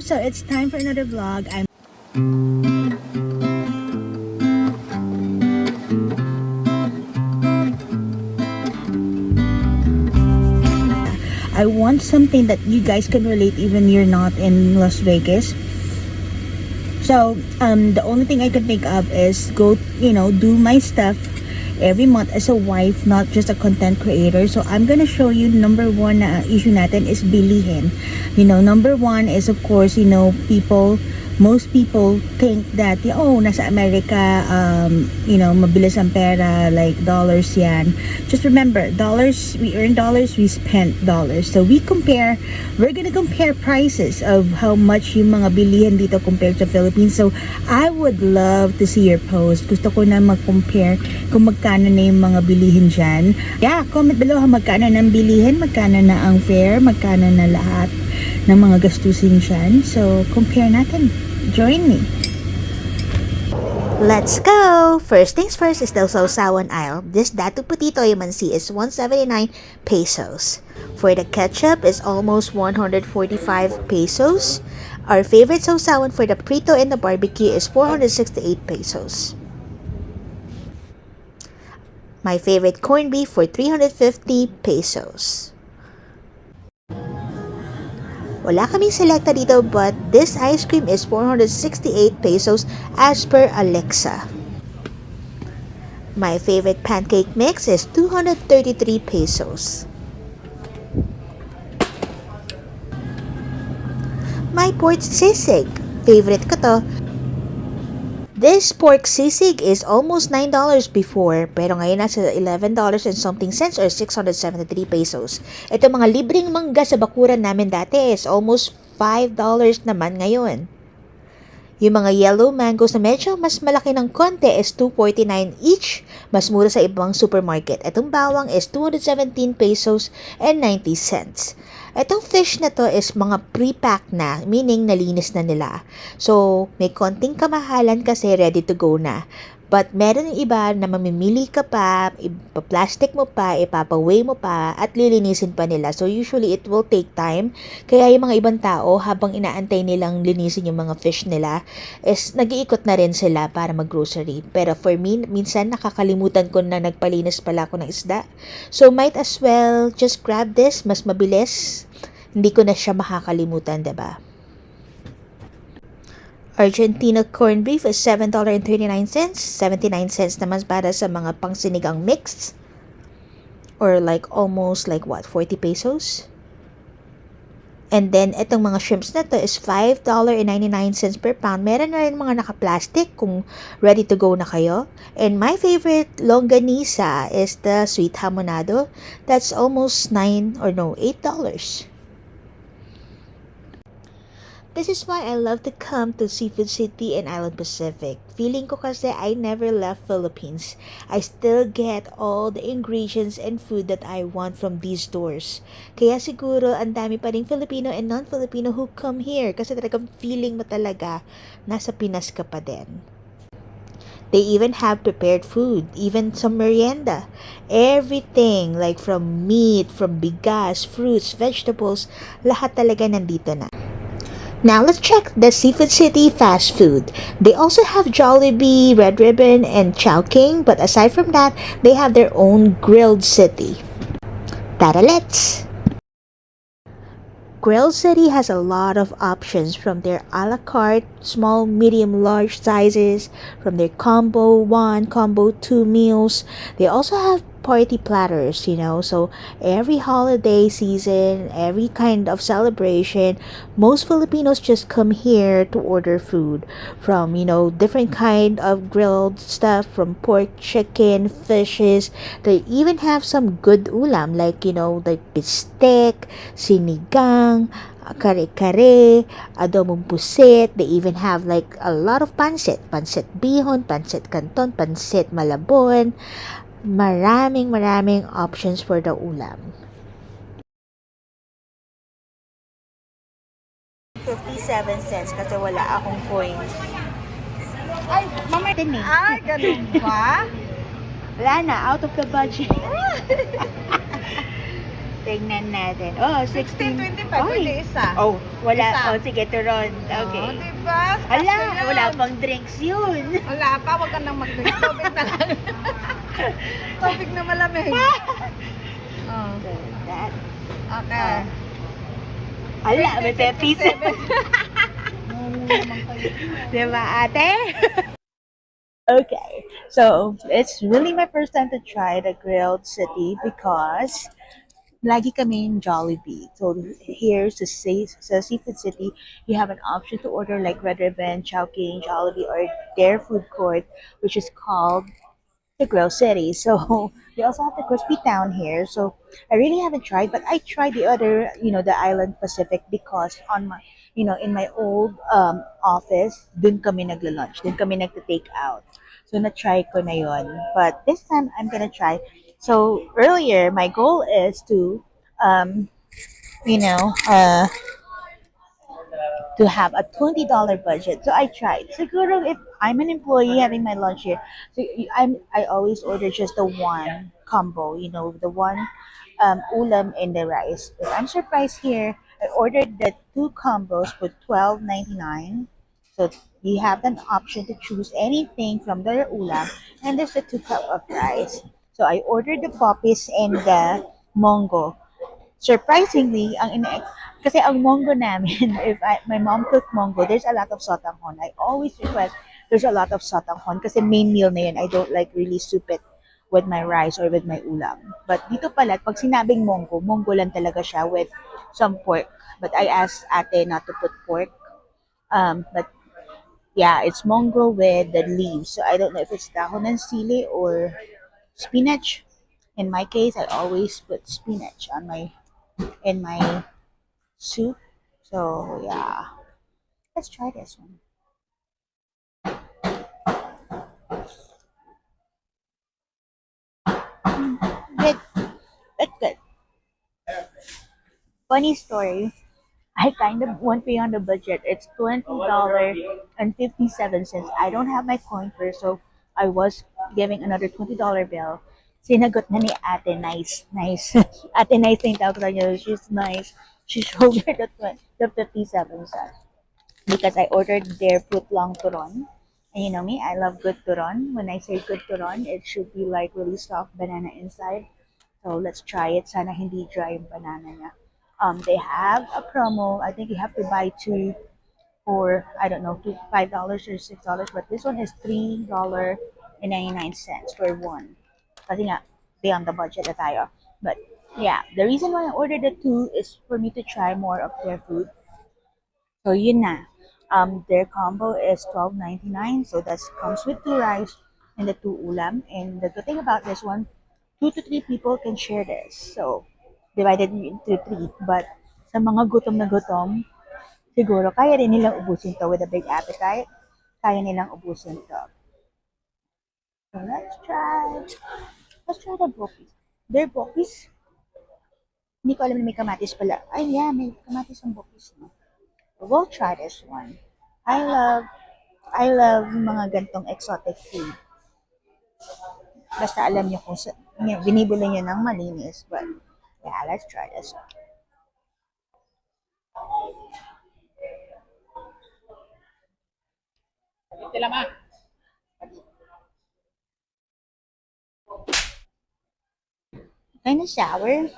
So it's time for another vlog. I'm I want something that you guys can relate even you're not in Las Vegas. So, um, the only thing I can think of is go, you know, do my stuff every month as a wife, not just a content creator. So, I'm gonna show you number one na issue natin is bilihin. You know, number one is of course, you know, people, most people think that, oh, nasa Amerika, um, you know, mabilis ang pera, like dollars yan. Just remember, dollars, we earn dollars, we spend dollars. So, we compare, we're gonna compare prices of how much yung mga bilihin dito compared to Philippines. So, I would love to see your post. Gusto ko na mag-compare kung magkano na yung mga bilihin dyan. Yeah, comment below ha, magkano na ang bilihin, magkano na ang fare, magkano na lahat ng mga gastusin dyan. So, compare natin. Join me. Let's go! First things first is the sausawan aisle. This dato putito yamansi is 179 pesos. For the ketchup is almost 145 pesos. Our favorite sausawan for the prito and the barbecue is 468 pesos. My favorite corned beef for 350 pesos. Wala kaming selecta dito but this ice cream is 468 pesos as per Alexa. My favorite pancake mix is 233 pesos. My pork sisig. Favorite ko to. This pork sisig is almost $9 before, pero ngayon nasa $11 and something cents or 673 pesos. Ito mga libreng mangga sa bakuran namin dati is almost $5 naman ngayon. Yung mga yellow mangoes na medyo mas malaki ng konti is 249 each, mas mura sa ibang supermarket. Itong bawang is 217 pesos and 90 cents. Itong fish na to is mga pre-pack na, meaning nalinis na nila. So, may konting kamahalan kasi ready to go na. But meron yung iba na mamimili ka pa, ipa-plastic mo pa, ipapa-weigh mo pa, at lilinisin pa nila. So usually it will take time. Kaya yung mga ibang tao, habang inaantay nilang linisin yung mga fish nila, is nag-iikot na rin sila para mag-grocery. Pero for me, minsan nakakalimutan ko na nagpalinis pala ako ng isda. So might as well just grab this, mas mabilis. Hindi ko na siya makakalimutan, 'di ba? Argentina corned beef is $7.39. 79 cents naman para sa mga pangsinigang mix. Or like almost like what, 40 pesos? And then, itong mga shrimps na to is $5.99 per pound. Meron na rin mga naka-plastic kung ready to go na kayo. And my favorite longanisa is the sweet hamonado. That's almost 9 or no, $8. This is why I love to come to Seafood City and Island Pacific. Feeling ko kasi I never left Philippines. I still get all the ingredients and food that I want from these stores. Kaya siguro ang dami pa rin Filipino and non-Filipino who come here kasi talagang feeling mo talaga nasa Pinas ka pa din. They even have prepared food, even some merienda. Everything, like from meat, from bigas, fruits, vegetables, lahat talaga nandito na. Now let's check the Seafood City fast food. They also have Jollibee, Red Ribbon, and Chowking, but aside from that, they have their own grilled city. Tara, let's! Grilled City has a lot of options from their a la carte, small, medium, large sizes, from their combo 1, combo 2 meals. They also have party platters, you know. So every holiday season, every kind of celebration, most Filipinos just come here to order food from, you know, different kind of grilled stuff from pork, chicken, fishes. They even have some good ulam like, you know, like bistek, sinigang, kare-kare, adobong pusit. They even have like a lot of pansit. Pansit bihon, pansit canton, pansit malabon. Maraming maraming options for the ulam. 57 cents kasi wala akong coins. Ay, mamay din eh. Ay, ganun ba? Wala na, out of the budget. Tingnan natin. Oh, 16. 16.25, Oy. pwede isa. Oh, wala. Isa. Oh, sige, turon. Okay. Oh, diba? Ala, Kasya yan. wala pang drinks yun. Wala pa, wag ka nang mag-drink. Tubig na lang. Tubig na malamig. oh, That. okay. Ala, may 57. 57. Diba, ate? okay. So, it's really my first time to try the grilled city because lagi kami in Jollibee. So, here's the sea- sa Seafood City, you have an option to order like Red Ribbon, Chowking, Jollibee, or their food court, which is called the Grill City. So, they also have the Crispy Town here. So, I really haven't tried, but I tried the other, you know, the Island Pacific because on my, you know, in my old um, office, dun kami nagla-lunch. Dun kami nagta-take out. So, na-try ko na yon. But this time, I'm gonna try. So, earlier, my goal is to, um, you know, uh, to have a $20 budget. So I tried. Siguro if I'm an employee having my lunch here, so I'm I always order just the one combo, you know, the one um, ulam and the rice. But I'm surprised here. I ordered the two combos for $12.99. So you have an option to choose anything from the ulam and there's a two cup of rice. So I ordered the poppies and the mongo surprisingly, ang ina kasi ang mongo namin, if I, my mom cooked mongo, there's a lot of sotanghon. I always request there's a lot of sotanghon kasi main meal na yun. I don't like really soup it with my rice or with my ulam. But dito pala, pag sinabing mongo, mongo lang talaga siya with some pork. But I asked ate not to put pork. Um, but yeah, it's mongo with the leaves. So I don't know if it's dahon ng sili or spinach. In my case, I always put spinach on my in my soup. So yeah, let's try this one. Mm, Good. That's good. Funny story. I kind of went beyond the budget. It's twenty dollar and fifty seven cents. I don't have my coin first, so I was giving another twenty dollar bill. Sinagot na ni ate, nice, nice. ate nice na yung tawag sa niya. She's nice. She showed her the, 20, the 57 cents. Because I ordered their fruit long turon. And you know me, I love good turon. When I say good turon, it should be like really soft banana inside. So let's try it. Sana hindi dry yung banana niya. Um, they have a promo. I think you have to buy two for I don't know, two five dollars or six dollars. But this one is three dollar and ninety nine cents for one. Kasi nga, beyond the budget na tayo. But yeah, the reason why I ordered the two is for me to try more of their food. So yun na. Um, their combo is twelve ninety nine. So that comes with two rice and the two ulam. And the good thing about this one, two to three people can share this. So divided into three. But sa mga gutom na gutom, siguro kaya rin nilang ubusin to with a big appetite. Kaya nilang ubusin to. So let's try. Let's try the bopis. Their bopis. Hindi ko alam na may kamatis pala. Ay, yeah, may kamatis ang bopis. No? We'll try this one. I love, I love mga gantong exotic food. Basta alam niyo kung sa, binibili niyo ng malinis. But, yeah, let's try this one. Kind of sour.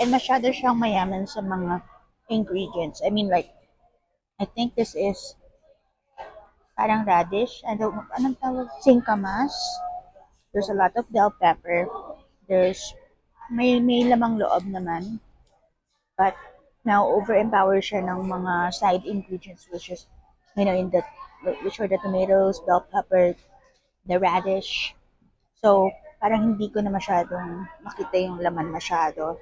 And masyado siyang mayaman sa mga ingredients. I mean, like, I think this is parang radish. I don't anong tawag? Singkamas. There's a lot of bell pepper. There's, may, may lamang loob naman. But, now, over-empower siya ng mga side ingredients, which is, you know, in the, which are the tomatoes, bell pepper, the radish. So, parang hindi ko na masyadong makita yung laman masyado.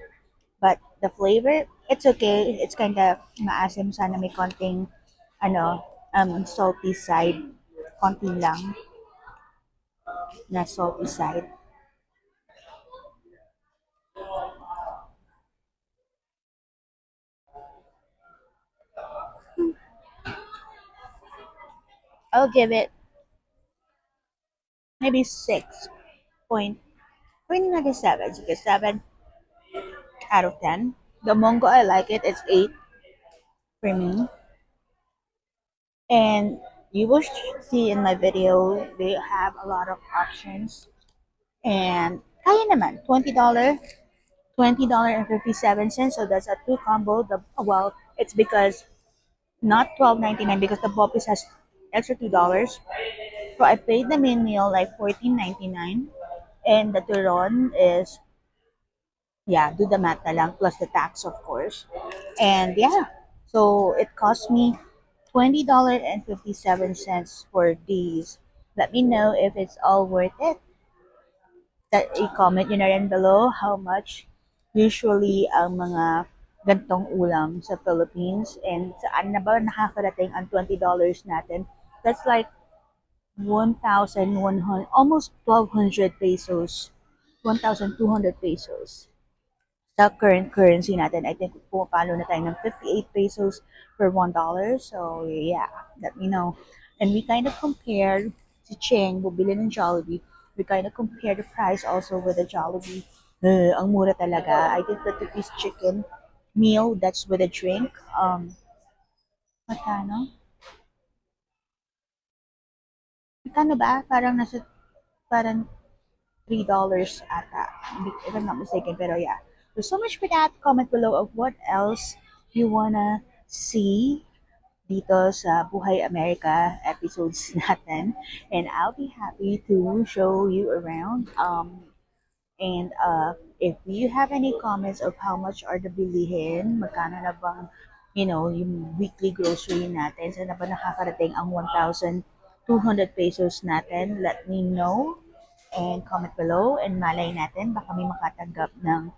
But the flavor, it's okay. It's kind of maasim. Sana may konting, ano, um, salty side. Konti lang na salty side. I'll give it maybe 6.5 Queen like a 7. Sige, 7 out of 10. The Mongo, I like it. It's 8 for me. And you will see in my video, they have a lot of options. And kaya naman, $20, $20.57. So that's a two combo. The Well, it's because not $12.99 because the Poppies has extra $2. So I paid the main meal like $14.99. And the turon is yeah, do the math na lang, plus the tax, of course. And yeah, so it cost me $20.57 for these. Let me know if it's all worth it. That i-comment nyo na rin below how much usually ang mga gantong ulam sa Philippines and saan na ba nakakarating ang $20 natin. That's like 1,100, almost 1,200 pesos. 1,200 pesos sa current currency natin, I think pumapalo na tayo ng 58 pesos per $1. So, yeah, let me know. And we kind of compared si Cheng, bubili ng Jollibee. We kind of compared the price also with the Jollibee. Uh, ang mura talaga. I think the two-piece chicken meal, that's with a drink. Um, magkano? Magkano ba? Parang nasa, parang $3 ata. If I'm not mistaken, pero yeah. So, so much for that. Comment below of what else you wanna see dito sa Buhay America episodes natin. And I'll be happy to show you around. Um, and uh, if you have any comments of how much are the bilihin, magkano na bang, you know, yung weekly grocery natin, saan na ba nakakarating ang 1,200 pesos natin, let me know and comment below and malay natin baka may makatanggap ng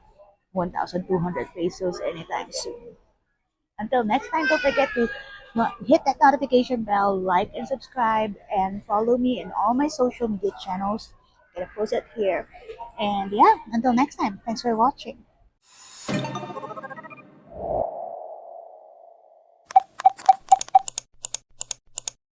1,200 pesos anytime soon. Until next time, don't forget to hit that notification bell, like and subscribe, and follow me in all my social media channels. I'm gonna post it here. And yeah, until next time, thanks for watching.